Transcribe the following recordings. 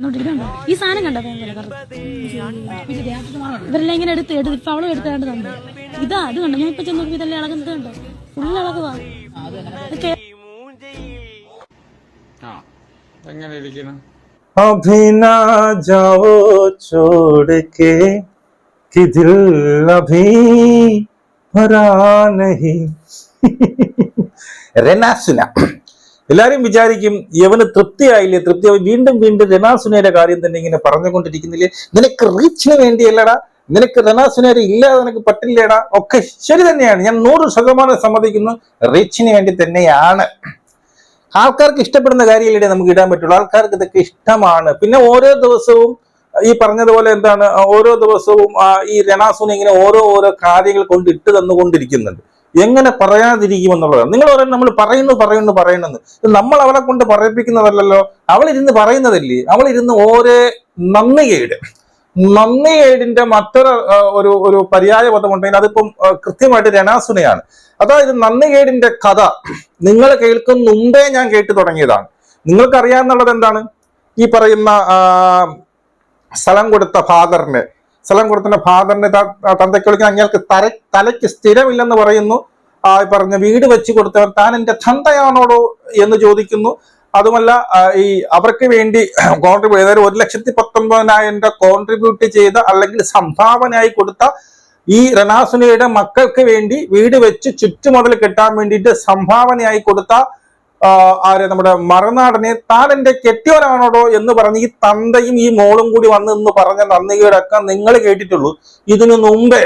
വന്നോണ്ടിരിക്കണ്ടോ ഈ സാധനം കണ്ടോ ഭയങ്കര കറുത്ത. ഇവരെല്ലാം ഇങ്ങനെ എടുത്ത് എടുത്ത് ഇപ്പൊ അവളും എടുത്താണ്ട് തന്നെ ഇതാ അത് കണ്ടോ ഞാൻ ഇപ്പൊ ചെന്ന് നോക്കി ഇതെല്ലാം ഇളകുന്നത് കണ്ടോ ഫുള്ള് ഇളകുവാ ഇതൊക്കെ ആ എങ്ങനെ ഇരിക്കണം अभी ना जाओ छोड़ के कि दिल अभी भरा नहीं റെനാസുന എല്ലാരും വിചാരിക്കും യവന് തൃപ്തിയായില്ലേ തൃപ്തിയായി വീണ്ടും വീണ്ടും രണാസുനയുടെ കാര്യം തന്നെ ഇങ്ങനെ പറഞ്ഞുകൊണ്ടിരിക്കുന്നില്ലേ? നിനക്ക് റീച്ചിന് വേണ്ടിയല്ലടാ. നിനക്ക് രണാസുനേര ഇല്ലാതെ നിനക്ക് പറ്റില്ലേടാ. ഒക്കെ ശരി തന്നെയാണ്. ഞാൻ നൂറ് ശതമാനം സമ്മതിക്കുന്നു. റീച്ചിന് വേണ്ടി തന്നെയാണ്. ആൾക്കാർക്ക് ഇഷ്ടപ്പെടുന്ന കാര്യമല്ലേ നമുക്ക് ഇടാൻ പറ്റുള്ളൂ. ആൾക്കാർക്ക് ഇതൊക്കെ ഇഷ്ടമാണ്. പിന്നെ ഓരോ ദിവസവും ഈ പറഞ്ഞതുപോലെ എന്താണ് ഓരോ ദിവസവും ഈ രണാസുനെ ഇങ്ങനെ ഓരോ ഓരോ കാര്യങ്ങൾ കൊണ്ട് ഇട്ട് തന്നുകൊണ്ടിരിക്കുന്നുണ്ട്. എങ്ങനെ പറയാതിരിക്കുമെന്നുള്ളതാണ് നിങ്ങൾ പറയുന്നത് നമ്മൾ പറയുന്നു പറയുന്നു പറയണമെന്ന് നമ്മൾ അവളെ കൊണ്ട് പറയിപ്പിക്കുന്നതല്ലല്ലോ. അവളിരുന്ന് പറയുന്നതല്ലേ? അവളിരുന്ന് ഓരോ നന്ദികേട്. നന്ദികേടിന്റെ മറ്റൊരു ആ, ഒരു ഒരു പര്യായ പദമുണ്ടെങ്കിൽ അതിപ്പം കൃത്യമായിട്ട് രണാസുനയാണ്. അതായത് നന്ദികേടിന്റെ കഥ നിങ്ങൾ കേൾക്കുന്ന മുമ്പേ ഞാൻ കേട്ടു തുടങ്ങിയതാണ്. നിങ്ങൾക്ക് അറിയാന്നുള്ളത് എന്താണ്? ഈ പറയുന്ന സ്ഥലം കൊടുത്ത ഫാദറിന് സ്ഥലം കൊടുത്ത ഫാദറിന് തന്തയ്ക്ക് വിളിക്കുന്ന അങ്ങേൾക്ക് തല തലയ്ക്ക് സ്ഥിരമില്ലെന്ന് പറയുന്നു. ആ പറഞ്ഞ വീട് വെച്ച് കൊടുത്തവൻ താൻ എന്റെ തന്തയാണോടോ എന്ന് ചോദിക്കുന്നു. അതുമല്ല ഈ അവർക്ക് വേണ്ടി കോൺട്രിബ്യൂട്ട് അതായത് ഒരു ലക്ഷത്തി പത്തൊമ്പതിനായിരം രൂപ കോൺട്രിബ്യൂട്ട് ചെയ്ത അല്ലെങ്കിൽ സംഭാവനയായി കൊടുത്ത ഈ റനാസുനയുടെ മക്കൾക്ക് വേണ്ടി വീട് വെച്ച് ചുറ്റുമുതൽ കെട്ടാൻ വേണ്ടിയിട്ട് സംഭാവനയായി കൊടുത്ത ആര്? നമ്മുടെ മറുനാടനെ താൻ എന്റെ കെട്ടിയവനാണോടോ എന്ന് പറഞ്ഞ് ഈ തന്തയും ഈ മോളും കൂടി വന്ന് എന്ന് പറഞ്ഞ നന്ദികേടൊക്കെ നിങ്ങൾ കേട്ടിട്ടുള്ളൂ. ഇതിനു മുമ്പേ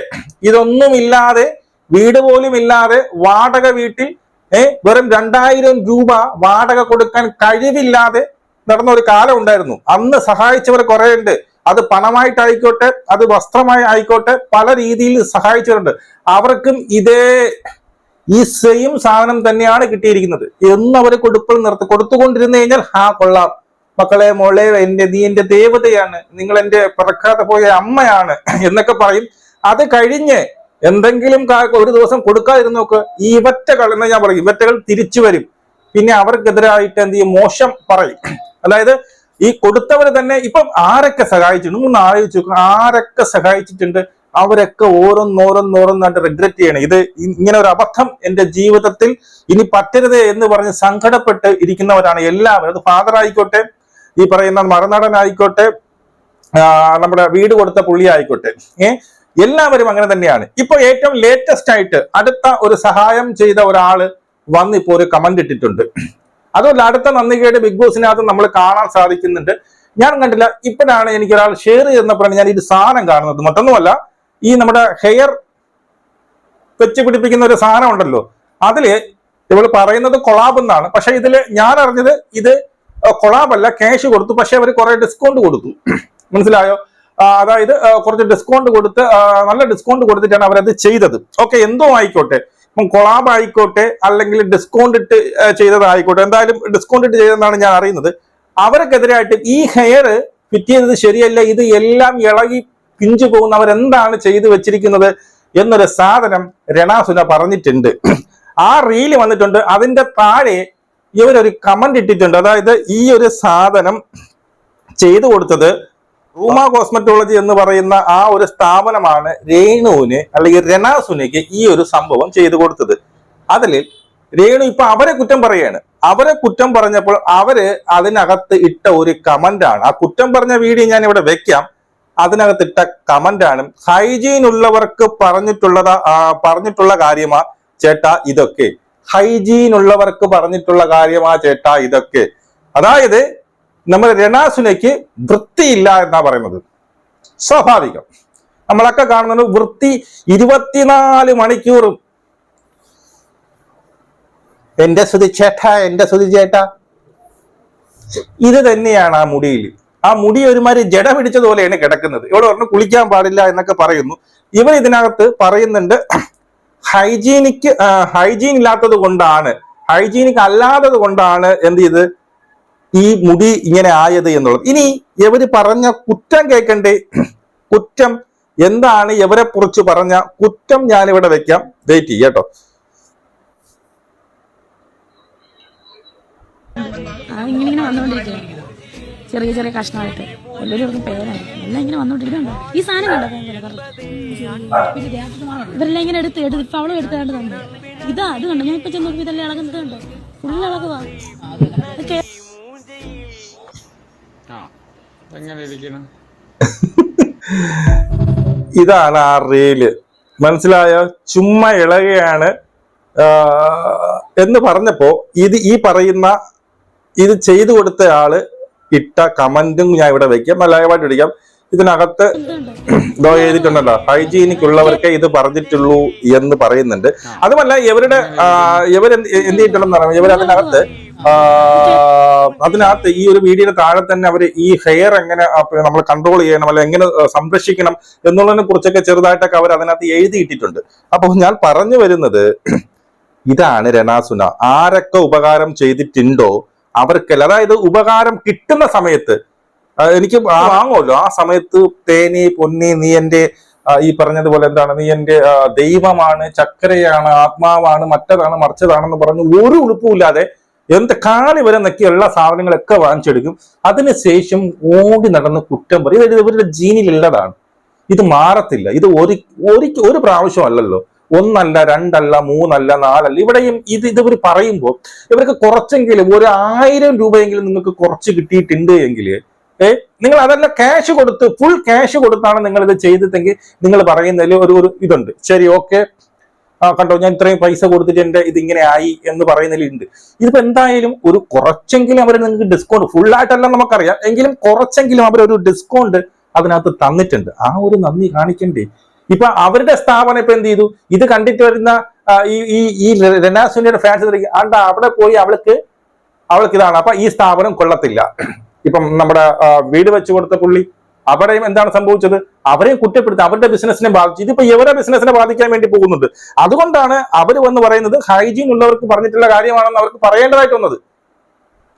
ഇതൊന്നുമില്ലാതെ വീട് പോലും ഇല്ലാതെ വാടക വീട്ടിൽ ഏഹ് വെറും രണ്ടായിരം രൂപ വാടക കൊടുക്കാൻ കഴിവില്ലാതെ നടന്ന ഒരു കാലം ഉണ്ടായിരുന്നു. അന്ന് സഹായിച്ചവർ കുറെ ഉണ്ട് അത് പണമായിട്ടായിക്കോട്ടെ അത് വസ്ത്രമായി ആയിക്കോട്ടെ പല രീതിയിൽ സഹായിച്ചവരുണ്ട്. അവർക്കും ഇതേ ഈ സെയിം സാധനം തന്നെയാണ് കിട്ടിയിരിക്കുന്നത്. എന്ന് അവർ കൊടുപ്പൽ നിർത്തി കൊടുത്തുകൊണ്ടിരുന്നു കഴിഞ്ഞാൽ ഹാ കൊള്ളാം. മക്കളെ മോളെ എന്റെ നീ എന്റെ ദേവതയാണ്. നിങ്ങൾ എന്റെ പിറക്കാതെ പോയ അമ്മയാണ് എന്നൊക്കെ പറയും. അത് കഴിഞ്ഞ് എന്തെങ്കിലും ഒരു ദിവസം കൊടുക്കാതിരുന്ന് നോക്ക്. ഈ ഇവറ്റകൾ എന്ന് ഞാൻ പറയും. ഇവറ്റകൾ തിരിച്ചു വരും. പിന്നെ അവർക്കെതിരായിട്ട് എന്ത് ചെയ്യും? മോശം പറയും. അതായത് ഈ കൊടുത്തവർ തന്നെ ഇപ്പം ആരൊക്കെ സഹായിച്ചിട്ടുണ്ട്? ഒന്ന് ആലോചിച്ച് നോക്കുക ആരൊക്കെ സഹായിച്ചിട്ടുണ്ട്? അവരൊക്കെ ഓരോന്നോരോന്നോരോന്നായിട്ട് റിഗ്രറ്റ് ചെയ്യണം. ഇത് ഇങ്ങനെ ഒരു അബദ്ധം എന്റെ ജീവിതത്തിൽ ഇനി പറ്റരുത് എന്ന് പറഞ്ഞ് സങ്കടപ്പെട്ട് ഇരിക്കുന്നവരാണ് എല്ലാവരും. അത് ഫാദർ ആയിക്കോട്ടെ ഈ പറയുന്ന മറുനാടനായിക്കോട്ടെ ആയിക്കോട്ടെ നമ്മുടെ വീട് കൊടുത്ത പുള്ളി ആയിക്കോട്ടെ എല്ലാവരും അങ്ങനെ തന്നെയാണ്. ഇപ്പൊ ഏറ്റവും ലേറ്റസ്റ്റ് ആയിട്ട് അടുത്ത ഒരു സഹായം ചെയ്ത ഒരാൾ വന്ന് ഒരു കമന്റ് ഇട്ടിട്ടുണ്ട്. അതുമല്ല അടുത്ത നന്ദികയുടെ ബിഗ് ബോസിനകത്ത് നമ്മൾ കാണാൻ സാധിക്കുന്നുണ്ട്. ഞാൻ കണ്ടില്ല ഇപ്പോഴാണ് എനിക്കൊരാൾ ഷെയർ ചെയ്യുന്നപ്പോഴാണ് ഞാൻ ഇത് സാധനം കാണുന്നത്. മറ്റൊന്നുമല്ല ഈ നമ്മുടെ ഹെയർ വെച്ച് പിടിപ്പിക്കുന്ന ഒരു സാധനം ഉണ്ടല്ലോ. അതിൽ ഇവൾ പറയുന്നത് കൊളാബ് എന്നാണ്. പക്ഷെ ഇതിൽ ഞാൻ അറിഞ്ഞത് ഇത് കൊളാബല്ല ക്യാഷ് കൊടുത്തു. പക്ഷെ അവർ കുറെ ഡിസ്കൗണ്ട് കൊടുത്തു. മനസ്സിലായോ? അതായത് കുറച്ച് ഡിസ്കൗണ്ട് കൊടുത്ത് നല്ല ഡിസ്കൗണ്ട് കൊടുത്തിട്ടാണ് അവരത് ചെയ്തത്. ഓക്കെ എന്തോ ആയിക്കോട്ടെ. ഇപ്പം കൊളാബ് ആയിക്കോട്ടെ അല്ലെങ്കിൽ ഡിസ്കൗണ്ട് ഇട്ട് ചെയ്തതായിക്കോട്ടെ. എന്തായാലും ഡിസ്കൗണ്ട് ഇട്ട് ചെയ്തതെന്നാണ് ഞാൻ അറിയുന്നത്. അവർക്കെതിരായിട്ട് ഈ ഹെയർ ഫിറ്റ് ചെയ്തത് ശരിയല്ല ഇത് എല്ലാം ഇളകി പിഞ്ചു പോകുന്നവർ എന്താണ് ചെയ്തു വെച്ചിരിക്കുന്നത് എന്നൊരു സാധനം രണാസുന പറഞ്ഞിട്ടുണ്ട്. ആ റീൽ വന്നിട്ടുണ്ട്. അതിന്റെ താഴെ ഇവരൊരു കമന്റ് ഇട്ടിട്ടുണ്ട്. അതായത് ഈ ഒരു സാധനം ചെയ്തു കൊടുത്തത് റൂമ കോസ്മെറ്റോളജി എന്ന് പറയുന്ന ആ ഒരു സ്ഥാപനമാണ് രേണുവിന് അല്ലെങ്കിൽ രണാസുനയ്ക്ക് ഈ ഒരു സംഭവം ചെയ്തു കൊടുത്തത്. അതിൽ രേണു ഇപ്പൊ അവരെ കുറ്റം പറയാണ് അവരെ കുറ്റം പറഞ്ഞപ്പോൾ അവർ അതിനകത്ത് ഇട്ട ഒരു കമന്റാണ് ആ കുറ്റം പറഞ്ഞ വീഡിയോ ഞാൻ ഇവിടെ വെക്കാം. അതിനകത്ത് ഇട്ട കമന്റ് ആണ് ഹൈജീൻ ഉള്ളവർക്ക് പറഞ്ഞിട്ടുള്ളത് പറഞ്ഞിട്ടുള്ള കാര്യമാ ചേട്ടാ ഇതൊക്കെ. ഹൈജീൻ ഉള്ളവർക്ക് പറഞ്ഞിട്ടുള്ള കാര്യമാ ചേട്ടാ ഇതൊക്കെ. അതായത് നമ്മുടെ രണാസുനയ്ക്ക് വൃത്തിയില്ല എന്നാ പറയുന്നത്. സ്വാഭാവികം. നമ്മളൊക്കെ കാണുന്നത് വൃത്തി ഇരുപത്തിനാല് മണിക്കൂറും. എന്റെ സ്തുതി ചേട്ടാ എന്റെ ചേട്ടാ. ഇത് തന്നെയാണ് ആ മുടിയിൽ ആ മുടി ഒരുമാതിരി ജട പിടിച്ചതുപോലെയാണ് കിടക്കുന്നത്. ഇവിടെ പറഞ്ഞു കുളിക്കാൻ പാടില്ല എന്നൊക്കെ പറയുന്നു. ഇവർ ഇതിനകത്ത് പറയുന്നുണ്ട് ഹൈജീനിക്ക് ഹൈജീൻ ഇല്ലാത്തത് കൊണ്ടാണ് ഹൈജീനിക് അല്ലാത്തത് കൊണ്ടാണ് എന്ത് ചെയ്ത് ഈ മുടി ഇങ്ങനെ ആയത് എന്നുള്ളത്. ഇനി ഇവർ പറഞ്ഞ കുറ്റം കേൾക്കണ്ടേ? കുറ്റം എന്താണ് ഇവരെ കുറിച്ച് പറഞ്ഞ കുറ്റം ഞാൻ ഇവിടെ വെക്കാം വെയിറ്റ് ചെയ്യാട്ടോ ഇങ്ങനെ വന്നോണ്ടിരിക്കുകയാണ് ചെറിയ ചെറിയ കഷ്ണമായിട്ട്. എല്ലാവരും പേരാണ്. എല്ലാം ഇങ്ങനെ വന്നോണ്ടിരിക്കുന്നുണ്ടോ. ഈ സാധനം കണ്ടോ? ഇവരെല്ലാം ഇങ്ങനെ എടുത്ത് എടുത്ത് ഇപ്പൊ അവളും എടുത്താണ്ട് തന്നെ. ഇതാ അത് കണ്ടോ? ഞാൻ ഇപ്പൊ ചെന്ന് നോക്കി ഇതെല്ലാം ഇളകുന്നത് കണ്ടോ? ഫുൾ ഇളകുവാ. ഇതാണ് ആ റീൽ. മനസ്സിലായോ? ചുമ്മ ഇളകയാണ് എന്ന് പറഞ്ഞപ്പോ ഇത് ഈ പറയുന്ന ഇത് ചെയ്തു കൊടുത്ത ആൾ ഇട്ട കമന്റും ഞാൻ ഇവിടെ വെക്കാം. മലയാളമായിട്ട് ഇടിക്കാം. ഇതിനകത്ത് ഇതോ എഴുതിയിട്ടുണ്ടല്ലോ ഹൈജീനിക് ഉള്ളവർക്കെ ഇത് പറഞ്ഞിട്ടുള്ളൂ എന്ന് പറയുന്നുണ്ട്. അതുമല്ല ഇവരുടെ ഇവർ ഇവരെന്ത് എന്ത് ചെയ്തിട്ടുണ്ടെന്ന് പറയാം ഇവർ അതിനകത്ത് ആ, അതിനകത്ത് ഈ ഒരു വീഡിയോയുടെ താഴെ തന്നെ അവർ ഈ ഹെയർ എങ്ങനെ നമ്മൾ കൺട്രോൾ ചെയ്യണം അല്ലെങ്കിൽ എങ്ങനെ സംരക്ഷിക്കണം എന്നുള്ളതിനെ കുറിച്ചൊക്കെ ചെറുതായിട്ടൊക്കെ അവർ അതിനകത്ത് എഴുതിയിട്ടിട്ടുണ്ട്. അപ്പോൾ ഞാൻ പറഞ്ഞു വരുന്നത് ഇതാണ് രണാസുന ആരൊക്കെ ഉപകാരം ചെയ്തിട്ടുണ്ടോ അവർക്കെല്ലാം. അതായത് ഉപകാരം കിട്ടുന്ന സമയത്ത് എനിക്ക് വാങ്ങുമല്ലോ. ആ സമയത്ത് തേനി പൊന്നി നീ എന്റെ ഈ പറഞ്ഞതുപോലെ എന്താണ് നീ എന്റെ ദൈവമാണ് ചക്കരയാണ് ആത്മാവാണ് മറ്റതാണ് മറിച്ചതാണെന്ന് പറഞ്ഞ് ഒരു ഉളുപ്പുമില്ലാതെ എന്ത് കാലി വരെ നക്കി എല്ലാ സാധനങ്ങളൊക്കെ വാങ്ങിച്ചെടുക്കും. അതിനുശേഷം ഓടി നടന്ന് കുറ്റം പറയും. ഇത് ഇവരുടെ ജീനിലുള്ളതാണ്. ഇത് മാറത്തില്ല. ഇത് ഒരു ഒരു പ്രാവശ്യം പ്രാവശ്യമല്ലല്ലോ. ഒന്നല്ല രണ്ടല്ല മൂന്നല്ല നാലല്ല. ഇവിടെയും ഇത് ഇത് ഇവർ പറയുമ്പോൾ ഇവർക്ക് കുറച്ചെങ്കിലും ഒരു ആയിരം രൂപയെങ്കിലും നിങ്ങൾക്ക് കുറച്ച് കിട്ടിയിട്ടുണ്ട് എങ്കിൽ ഏ നിങ്ങൾ അതല്ല ക്യാഷ് കൊടുത്ത് ഫുൾ ക്യാഷ് കൊടുത്താണ് നിങ്ങൾ ഇത് ചെയ്തിട്ടെങ്കിൽ നിങ്ങൾ പറയുന്നതിൽ ഒരു ഒരു ഇതുണ്ട്. ശരി ഓക്കെ ആ കണ്ടോ ഞാൻ ഇത്രയും പൈസ കൊടുത്തിട്ട് എന്റെ ഇത് ഇങ്ങനെ ആയി എന്ന് പറയുന്നതിലുണ്ട്. ഇതിപ്പോ എന്തായാലും ഒരു കുറച്ചെങ്കിലും അവർ നിങ്ങൾക്ക് ഡിസ്കൗണ്ട് ഫുൾ ആയിട്ടല്ല നമുക്കറിയാം. എങ്കിലും കുറച്ചെങ്കിലും അവർ ഒരു ഡിസ്കൗണ്ട് അതിനകത്ത് തന്നിട്ടുണ്ട്. ആ ഒരു നന്ദി കാണിക്കണ്ടേ? ഇപ്പൊ അവരുടെ സ്ഥാപനം ഇപ്പൊ എന്ത് ചെയ്തു? ഇത് കണ്ടിട്ട് വരുന്ന ഈ ഈ ഈ രനാസുനിയുടെ ഫാൻസ് ആണ്ട അവിടെ പോയി അവൾക്ക് അവൾക്ക് ഇതാണ്. അപ്പൊ ഈ സ്ഥാപനം കൊള്ളത്തില്ല. ഇപ്പം നമ്മുടെ വീട് വെച്ചു കൊടുത്ത പുള്ളി അവിടെയും എന്താണ് സംഭവിച്ചത്? അവരെയും കുറ്റപ്പെടുത്തി അവരുടെ ബിസിനസ്സിനെ ബാധിച്ചു. ഇതിപ്പോ ഇവരെ ബിസിനസ്സിനെ ബാധിക്കാൻ വേണ്ടി പോകുന്നുണ്ട്? അതുകൊണ്ടാണ് അവർ വന്ന് പറയുന്നത് ഹൈജീൻ ഉള്ളവർക്ക് പറഞ്ഞിട്ടുള്ള കാര്യമാണെന്ന് അവർക്ക് പറയേണ്ടതായിട്ട് വന്നത്.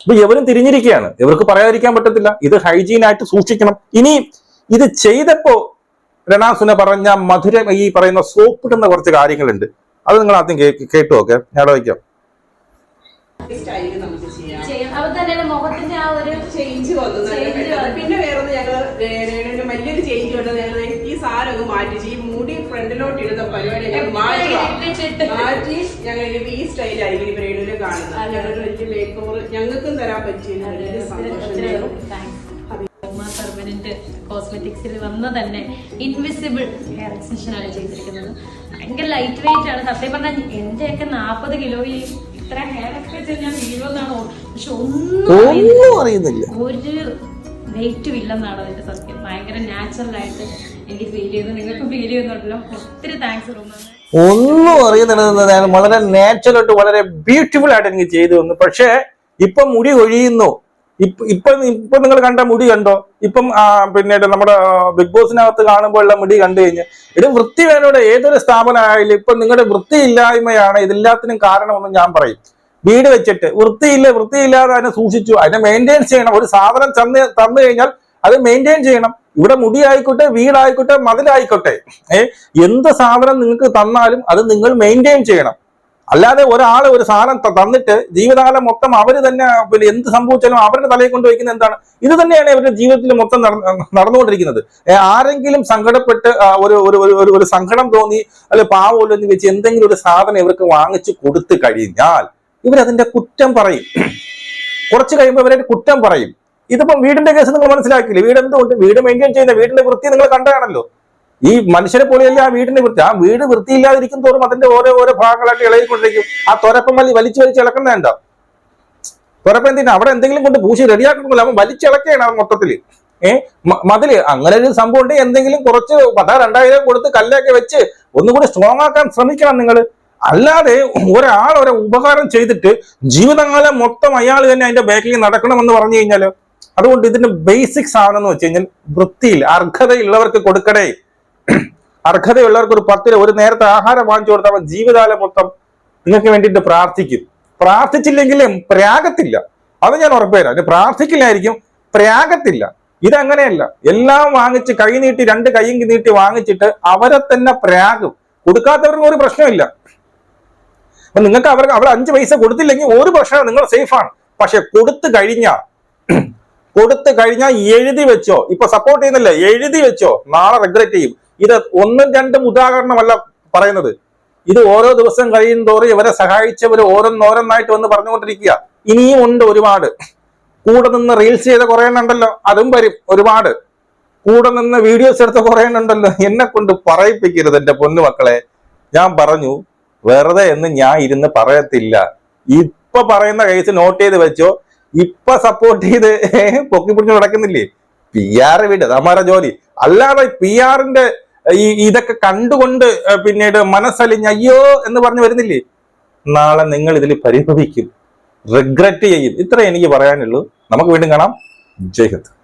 ഇപ്പൊ ഇവരും തിരിഞ്ഞിരിക്കുകയാണ്. ഇവർക്ക് പറയാതിരിക്കാൻ പറ്റത്തില്ല. ഇത് ഹൈജീൻ ആയിട്ട് സൂക്ഷിക്കണം. ഇനി ഇത് ചെയ്തപ്പോ രണാസുന പറഞ്ഞ മധുര ഈ പറയുന്ന സോപ്പിടുന്ന കുറച്ച് കാര്യങ്ങളുണ്ട്. അത് നിങ്ങൾ ആദ്യം കേട്ടു നോക്കെ. ഞാൻ വയ്ക്കാം. പിന്നെ വേറെ ഞങ്ങൾ വലിയൊരു ചേഞ്ച് ഉണ്ട്. ഞങ്ങൾ ഈ അങ്ങ് മാറ്റി ഈ മുടി ഫ്രണ്ടിലോട്ട് ഇടുന്ന പരിപാടി മാറ്റി മാറ്റി ഞങ്ങൾ ഈ സ്റ്റൈലായിരിക്കും ഈ രേണുവിനെ കാണുന്നത്. ഞങ്ങളുടെ വലിയ മേക്ക് ഞങ്ങൾക്കും തരാൻ പറ്റിയ സന്തോഷം കോസ്മെറ്റിക്സിൽ വന്ന തന്നെ ഇൻവിസിബിൾ ഹെയർ എക്സ്റ്റൻഷൻ ആണ് ചെയ്തിരിക്കുന്നത്. ഭയങ്കര ലൈറ്റ് വെയിറ്റ് ആണ്. സത്യം പറഞ്ഞാൽ എന്റെയൊക്കെ നാൽപ്പത് കിലോയിൽ ഇത്ര ഹെയർ എക്സ്റ്റൻഷൻ ഞാൻ വീഴുമെന്നാണ് പക്ഷെ ഒന്നും അറിയുന്നില്ല. ഒരു വെയിറ്റും ഇല്ലെന്നാണ് അതിന്റെ സത്യം. ഭയങ്കര നാച്ചുറൽ ആയിട്ട് എനിക്ക് ഫീൽ ചെയ്യുന്നു. നിങ്ങൾക്ക് ഫീൽ ചെയ്യുന്നുണ്ടല്ലോ. ഒത്തിരി താങ്ക്സ് റൂമാണ് ഒന്നും അറിയുന്നില്ല. വളരെ നാച്ചുറൽ ആയിട്ട് വളരെ ബ്യൂട്ടിഫുൾ ആയിട്ട് എനിക്ക് ചെയ്തു തന്നു. പക്ഷേ ഇപ്പൊ മുടി ഒഴിയുന്നു ഇപ്പൊ ഇപ്പൊ നിങ്ങൾ കണ്ട മുടി കണ്ടോ? ഇപ്പം പിന്നീട് നമ്മുടെ ബിഗ് ബോസിനകത്ത് കാണുമ്പോഴുള്ള മുടി കണ്ടു കഴിഞ്ഞ്. ഇത് വൃത്തി വേണോടെ ഏതൊരു സ്ഥാപനമായാലും ഇപ്പൊ നിങ്ങളുടെ വൃത്തിയില്ലായ്മയാണ് ഇതെല്ലാത്തിനും കാരണമെന്ന് ഞാൻ പറയും. വീട് വെച്ചിട്ട് വൃത്തിയില്ല വൃത്തിയില്ലാതെ അതിനെ സൂക്ഷിച്ചു അതിനെ മെയിന്റെയിൻ ചെയ്യണം. ഒരു സാധനം തന്ന് തന്നു കഴിഞ്ഞാൽ അത് മെയിന്റെയിൻ ചെയ്യണം. ഇവിടെ മുടി ആയിക്കോട്ടെ വീടായിക്കോട്ടെ മതിലായിക്കോട്ടെ. ഏഹ് എന്ത് സാധനം നിങ്ങൾക്ക് തന്നാലും അത് നിങ്ങൾ മെയിന്റെയിൻ ചെയ്യണം. അല്ലാതെ ഒരാൾ ഒരു സാധനം തന്നിട്ട് ജീവിതകാലം മൊത്തം അവർ തന്നെ പിന്നെ എന്ത് സംഭവിച്ചാലും അവരുടെ തലയിൽ കൊണ്ട് വയ്ക്കുന്ന എന്താണ്? ഇത് തന്നെയാണ് ഇവരുടെ ജീവിതത്തിൽ മൊത്തം നട- നടന്നുകൊണ്ടിരിക്കുന്നത്. ആരെങ്കിലും സങ്കടപ്പെട്ട് ഒരു ഒരു ഒരു- ഒരു ഒരു സങ്കടം തോന്നി അല്ലെ പാവമല്ലോ എന്ന് വെച്ച് എന്തെങ്കിലും ഒരു സാധനം ഇവർക്ക് വാങ്ങിച്ചു കൊടുത്തു കഴിഞ്ഞാൽ ഇവരതിന്റെ കുറ്റം പറയും. കുറച്ച് കഴിയുമ്പോൾ ഇവരെ കുറ്റം പറയും. ഇതിപ്പം വീടിന്റെ കേസ് നിങ്ങൾ മനസ്സിലാക്കിയില്ലേ? വീട് എന്തുകൊണ്ട് വീട് മെയിന്റെയിൻ ചെയ്യുന്ന വീടിന്റെ വൃത്തി നിങ്ങൾ കണ്ടതാണല്ലോ. ഈ മനുഷ്യരെ പോലെയല്ല ആ വീടിന്റെ വൃത്തി. ആ വീട് വൃത്തിയില്ലാതിരിക്കും തോറും അതിന്റെ ഓരോ ഓരോ ഭാഗങ്ങളായിട്ട് ഇളകിക്കൊണ്ടിരിക്കും. ആ തുരപ്പം വലി വലിച്ചു വലിച്ച് ഇളക്കുന്നതുണ്ടോ തുരപ്പം എന്തിനാ? അവിടെ എന്തെങ്കിലും കൊണ്ട് പൂശി റെഡിയാക്കണമെന്നില്ല. അവൻ വലിച്ചിളക്കുകയാണ് അവൻ മൊത്തത്തിൽ. ഏഹ് മതിൽ അങ്ങനെ ഒരു സംഭവം ഉണ്ട്. എന്തെങ്കിലും കുറച്ച് പതാ രണ്ടായിരം കൊടുത്ത് കല്ലൊക്കെ വെച്ച് ഒന്നുകൂടി സ്ട്രോങ് ആക്കാൻ ശ്രമിക്കണം നിങ്ങൾ അല്ലാതെ ഒരാൾ ഒരു ഉപകാരം ചെയ്തിട്ട് ജീവിതകാലം മൊത്തം അയാൾ തന്നെ അതിന്റെ ബാക്കിൽ നടക്കണമെന്ന് പറഞ്ഞു കഴിഞ്ഞാൽ അതുകൊണ്ട് ഇതിന്റെ ബേസിക് സാധനം എന്ന് വെച്ച് കഴിഞ്ഞാൽ വൃത്തിയിൽ അർഹതയുള്ളവർക്ക് കൊടുക്കടേ അർഹതയുള്ളവർക്ക് ഒരു പത്തിന് ഒരു നേരത്തെ ആഹാരം വാങ്ങിച്ചു കൊടുത്താൽ ജീവിതകാലം മൊത്തം നിങ്ങൾക്ക് വേണ്ടിയിട്ട് പ്രാർത്ഥിക്കും. പ്രാർത്ഥിച്ചില്ലെങ്കിലും പ്രയാഗത്തില്ല. അത് ഞാൻ ഉറപ്പുതരാം അത് പ്രാർത്ഥിക്കില്ലായിരിക്കും പ്രയാഗത്തില്ല. ഇതങ്ങനെയല്ല. എല്ലാം വാങ്ങിച്ച് കൈ നീട്ടി രണ്ട് കൈയും നീട്ടി വാങ്ങിച്ചിട്ട് അവരെ തന്നെ പ്രയാഗം. കൊടുക്കാത്തവർക്ക് ഒരു പ്രശ്നമില്ല. അപ്പൊ നിങ്ങൾക്ക് അവർക്ക് അവർ അഞ്ച് പൈസ കൊടുത്തില്ലെങ്കിൽ ഒരു പ്രശ്നം നിങ്ങൾ സേഫാണ് പക്ഷെ കൊടുത്തു കഴിഞ്ഞാൽ കൊടുത്തു കഴിഞ്ഞാൽ എഴുതി വെച്ചോ. ഇപ്പൊ സപ്പോർട്ട് ചെയ്യുന്നില്ല? എഴുതി വെച്ചോ. നാളെ റിഗ്രറ്റ് ചെയ്യും. ഇത് ഒന്നും രണ്ടും ഉദാഹരണമല്ല പറയുന്നത്. ഇത് ഓരോ ദിവസം കഴിയും തോറും ഇവരെ സഹായിച്ചവർ ഓരോന്നോരോന്നായിട്ട് വന്ന് പറഞ്ഞുകൊണ്ടിരിക്കുക. ഇനിയും ഉണ്ട് ഒരുപാട്. കൂടെ നിന്ന് റീൽസ് ചെയ്ത കുറെ അതും വരും ഒരുപാട്. കൂടെ നിന്ന് വീഡിയോസ് എടുത്ത കുറെ ഉണ്ടല്ലോ എന്നെ കൊണ്ട് പറയിപ്പിക്കരുത് എന്റെ പൊന്നു മക്കളെ. ഞാൻ പറഞ്ഞു വെറുതെ എന്ന് ഞാൻ ഇരുന്ന് പറയത്തില്ല. ഇപ്പൊ പറയുന്ന കേസ് നോട്ട് ചെയ്ത് വെച്ചോ. ഇപ്പൊ സപ്പോർട്ട് ചെയ്ത് പൊക്കി പിടിച്ച് നടക്കുന്നില്ലേ? പി ആർ വിട് അമാര ജോലി. അല്ലാതെ പി ആറിന്റെ ഈ ഇതൊക്കെ കണ്ടുകൊണ്ട് പിന്നീട് മനസ്സലിഞ്ഞ് അയ്യോ എന്ന് പറഞ്ഞു വരുന്നില്ലേ? നാളെ നിങ്ങൾ ഇതിൽ പരിഭവിക്കും. റിഗ്രറ്റ് ചെയ്യും. ഇത്രയും എനിക്ക് പറയാനുള്ളൂ. നമുക്ക് വീണ്ടും കാണാം. ജയ് ഹിന്ദ്.